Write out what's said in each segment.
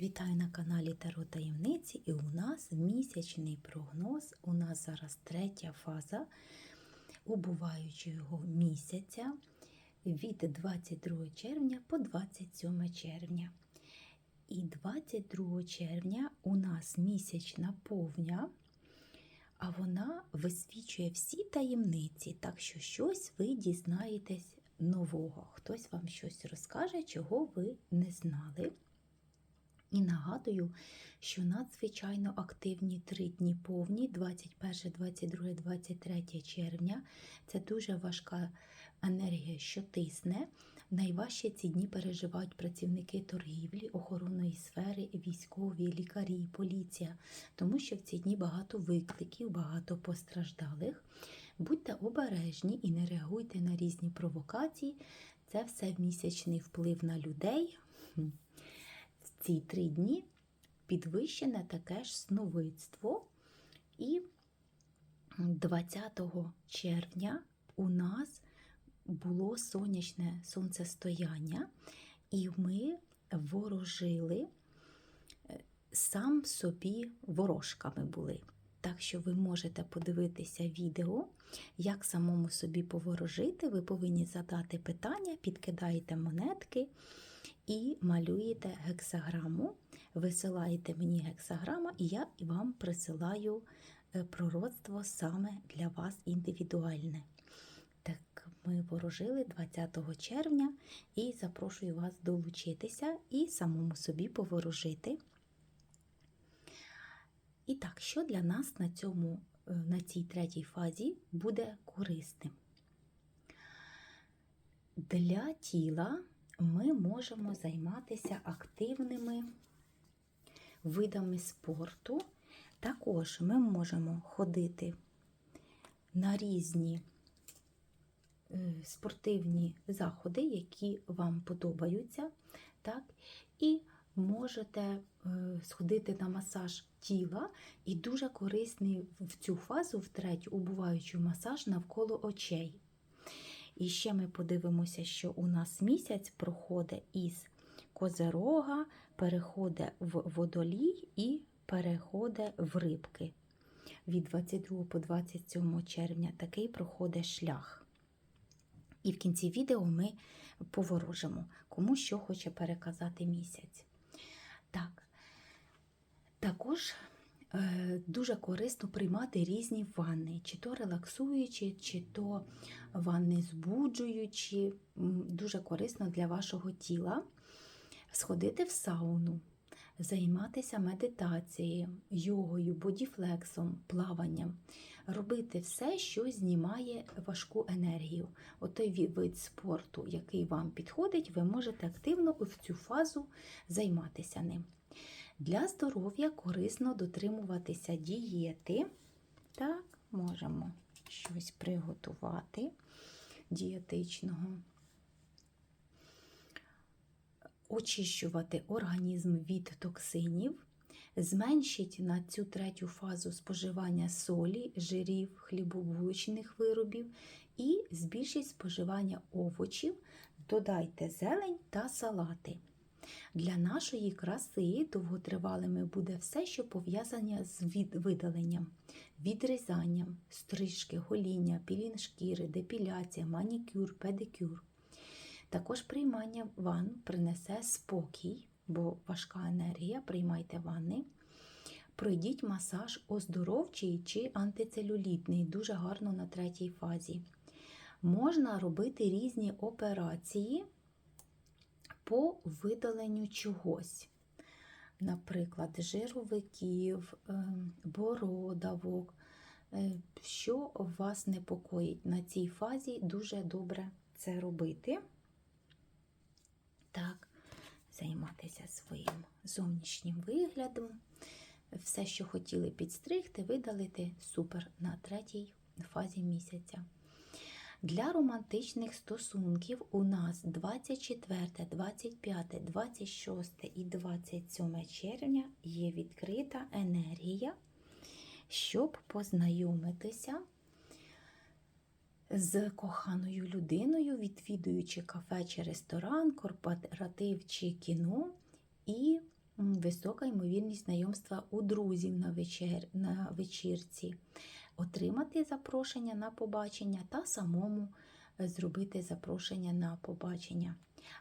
Вітаю на каналі Таро Таємниці і у нас місячний прогноз. У нас зараз третя фаза убуваючого місяця від 22 червня по 27 червня. І 22 червня у нас місячна повня, а вона висвічує всі таємниці, так що щось ви дізнаєтесь нового. Хтось вам щось розкаже, чого ви не знали. І нагадую, що надзвичайно активні три дні повні 21, 22, 23 червня. Це дуже важка енергія, що тисне. Найважче ці дні переживають працівники торгівлі, охоронної сфери, військові, лікарі, поліція, тому що в ці дні багато викликів, багато постраждалих. Будьте обережні і не реагуйте на різні провокації. Це все місячний вплив на людей. Ці три дні підвищене таке ж сновидство. І 20 червня у нас було сонячне сонцестояння, і ми ворожили е, сам собі ворожками були. Так що ви можете подивитися відео, як самому собі поворожити. Ви повинні задати питання, підкидаєте монетки і малюєте гексаграму. Висилаєте мені гексаграма, і я вам присилаю е, пророцтво саме для вас індивідуальне. Так, ми ворожили 20 червня і запрошую вас долучитися і самому собі поворожити. І так, що для нас на, цьому, е, на цій третій фазі буде корисним? Для тіла ми можемо займатися активними видами спорту. Також ми можемо ходити на різні е, спортивні заходи, які вам подобаються. Так? І можете е, сходити на масаж тіла, і дуже корисний в цю фазу, в третю, убуваючу масаж навколо очей. І ще ми подивимося, що у нас місяць проходить із козерога, переходить в водолій і переходить в рибки. Від 22 по 27 червня такий проходить шлях. І в кінці відео ми поворожимо, кому що хоче переказати місяць. Так, також дуже корисно приймати різні ванни, чи то релаксуючі, чи то ванни збуджуючі, дуже корисно для вашого тіла. Сходити в сауну, займатися медитацією, йогою, бодіфлексом, плаванням, робити все, що знімає важку енергію. Отой вид спорту, який вам підходить, ви можете активно в цю фазу займатися ним. Для здоров'я корисно дотримуватися дієти. Так, можемо щось приготувати дієтичного. Очищувати організм від токсинів, зменшить на цю третю фазу споживання солі, жирів, хлібобулочних виробів і збільшить споживання овочів, додайте зелень та салати. Для нашої краси довготривалими буде все, що пов'язане з видаленням, відрізанням, стрижки, гоління, пілін шкіри, депіляція, манікюр, педикюр. Також приймання ванн принесе спокій, бо важка енергія, приймайте ванни. Пройдіть масаж оздоровчий чи антицелюлітний, дуже гарно на третій фазі. Можна робити різні операції по видаленню чогось. Наприклад, жировиків, е, бородавок. Е, Що вас непокоїть на цій фазі, дуже добре це робити. Так, займатися своїм зовнішнім виглядом. Все, що хотіли підстригти, видалити супер на третій фазі місяця. Для романтичних стосунків у нас 24, 25, 26 і 27 червня є відкрита енергія, щоб познайомитися з коханою людиною, відвідуючи кафе чи ресторан, корпоратив чи кіно, і висока ймовірність знайомства у друзів на, вечер... на вечірці, отримати запрошення на побачення та самому е, зробити запрошення на побачення.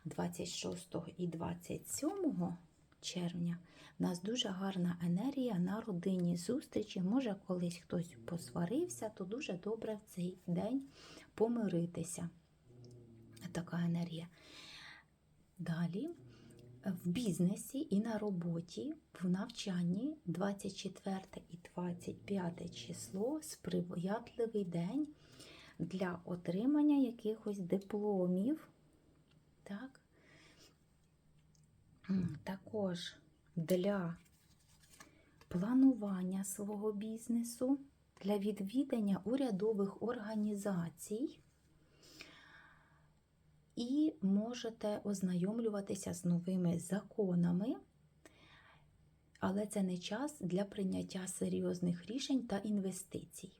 26 і 27 червня у нас дуже гарна енергія на родині зустрічі. Може, колись хтось посварився, то дуже добре в цей день помиритися. Така енергія. Далі в бізнесі і на роботі, в навчанні 24 і 25 число сприятливий день для отримання якихось дипломів. Так? Також для планування свого бізнесу, для відвідання урядових організацій і можете ознайомлюватися з новими законами, але це не час для прийняття серйозних рішень та інвестицій.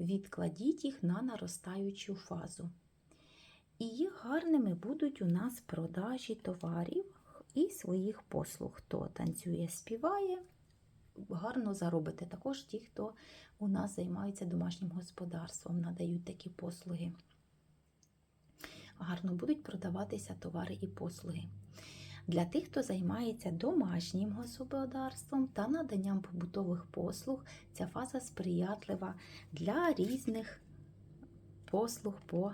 Відкладіть їх на наростаючу фазу. І гарними будуть у нас продажі товарів і своїх послуг. Хто танцює, співає, гарно заробите. Також ті, хто у нас займаються домашнім господарством, надають такі послуги гарно будуть продаватися товари і послуги. Для тих, хто займається домашнім господарством та наданням побутових послуг, ця фаза сприятлива для різних послуг по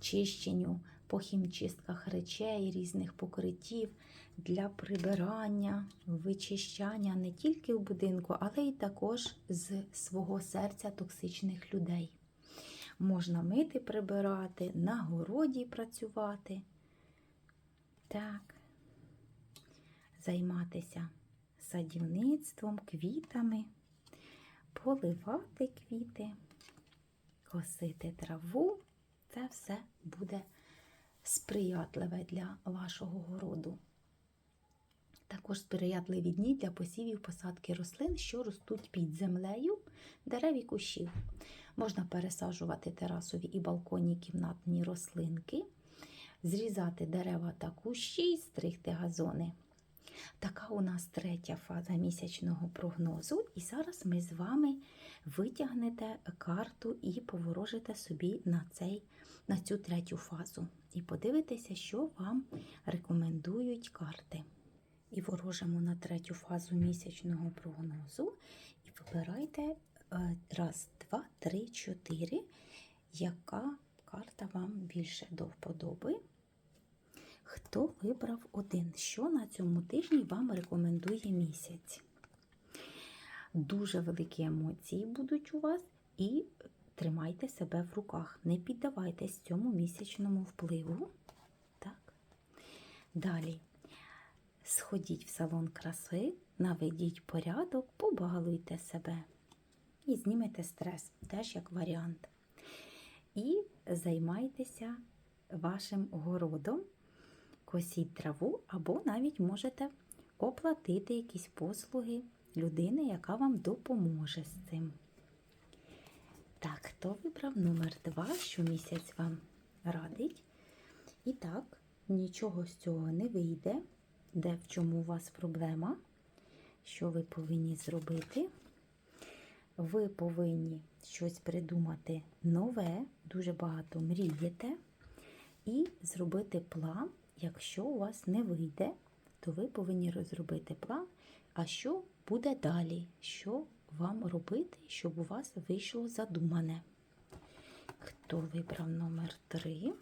чищенню, по хімчистках речей, різних покриттів, для прибирання, вичищання не тільки в будинку, але й також з свого серця токсичних людей. Можна мити, прибирати, на городі працювати. Так, займатися садівництвом, квітами, поливати квіти, косити траву. Це все буде сприятливе для вашого городу. Також сприятливі дні для посівів посадки рослин, що ростуть під землею, дерев і кущів. Можна пересаджувати терасові і балконні кімнатні рослинки, зрізати дерева та кущі, стригти газони. Така у нас третя фаза місячного прогнозу. І зараз ми з вами витягнете карту і поворожите собі на, цей, на цю третю фазу. І подивитеся, що вам рекомендують карти. І ворожимо на третю фазу місячного прогнозу. І вибирайте раз, два, три, чотири, яка карта вам більше до вподоби. Хто вибрав один? Що на цьому тижні вам рекомендує місяць? Дуже великі емоції будуть у вас, і тримайте себе в руках. Не піддавайтесь цьому місячному впливу. Так. Далі. Сходіть в салон краси, наведіть порядок, побалуйте себе і знімете стрес, теж як варіант. І займайтеся вашим городом, косіть траву, або навіть можете оплатити якісь послуги людини, яка вам допоможе з цим. Так, хто вибрав номер 2, що місяць вам радить? І так, нічого з цього не вийде де в чому у вас проблема, що ви повинні зробити. Ви повинні щось придумати нове, дуже багато мрієте, і зробити план. Якщо у вас не вийде, то ви повинні розробити план, а що буде далі, що вам робити, щоб у вас вийшло задумане. Хто вибрав номер 3?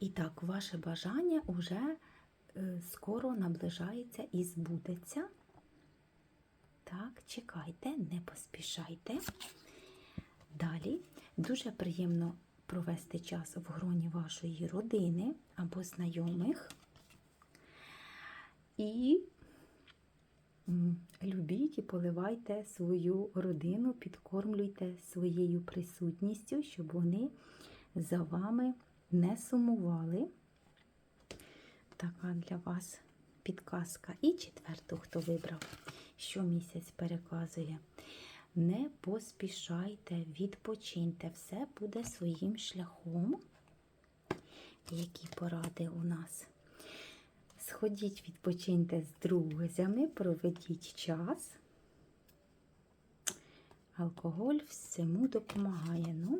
І так, ваше бажання вже е, скоро наближається і збудеться. Так, чекайте, не поспішайте. Далі дуже приємно провести час в гроні вашої родини або знайомих. І любіть і поливайте свою родину, підкормлюйте своєю присутністю, щоб вони за вами не сумували. Така для вас підказка. І четверту, хто вибрав, що місяць переказує. Не поспішайте, відпочиньте, все буде своїм шляхом. Які поради у нас? Сходіть, відпочиньте з друзями, проведіть час. Алкоголь всьому допомагає. Ну,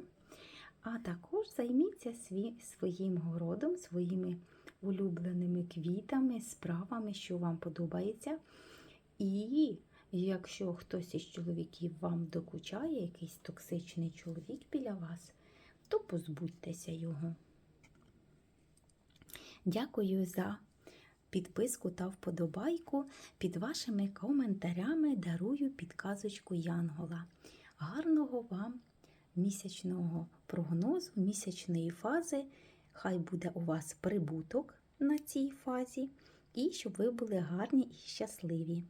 а також займіться сві, своїм городом, своїми улюбленими квітами, справами, що вам подобається. І якщо хтось із чоловіків вам докучає, якийсь токсичний чоловік біля вас, то позбудьтеся його. Дякую за підписку та вподобайку. Під вашими коментарями дарую підказочку Янгола. Гарного вам місячного прогнозу, місячної фази. Хай буде у вас прибуток на цій фазі, і щоб ви були гарні і щасливі.